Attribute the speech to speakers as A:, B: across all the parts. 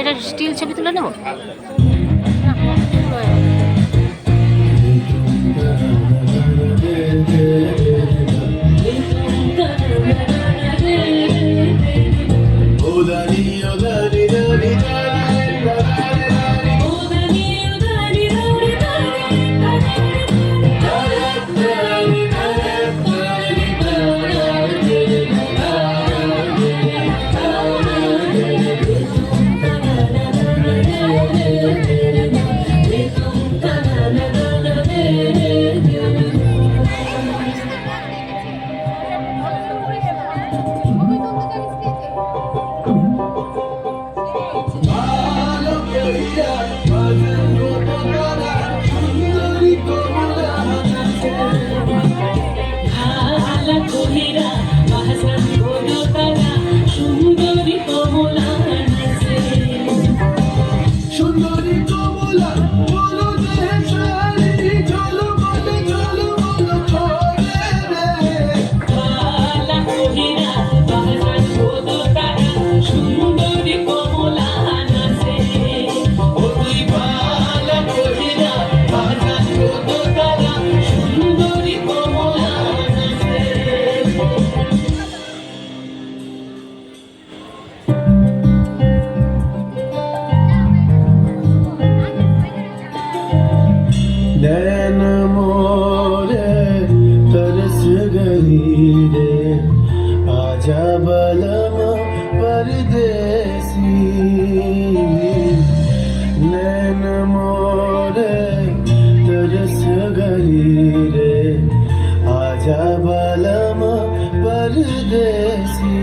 A: এটা স্টিল ছবি তুলে নেব?
B: আলা সুন্দরী
C: नैन मोरे तरस गई रे आजा बलम परदेसी नैन मोरे तरस गई रे आजा बलम परदेसी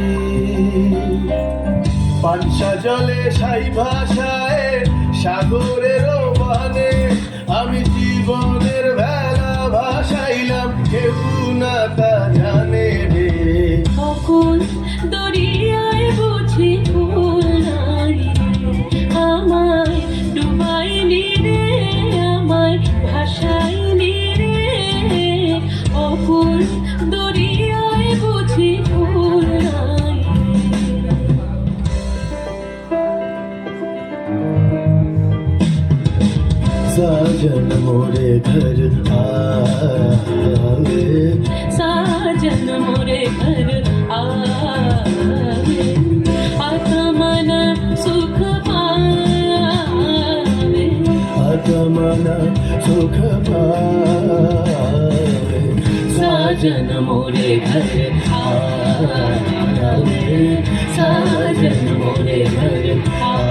C: পাঞ্চা জলে সাই ভাষায় সাগরের বানে আমি জীবনের
B: Bonnet.
C: साजन मोरे घर आवे.
B: साजन मोरे घर आवे. आत्मन सुख पावे.
C: आत्मन सुख पावे.
B: साजन मोरे घर आवे. साजन मोरे घर आवे.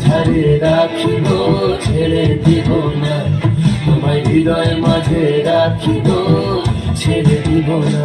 C: মাঝারে রাখিব ছেড়ে দিব না। তোমায় হৃদয় মাঝে রাখিব ছেড়ে দিব না।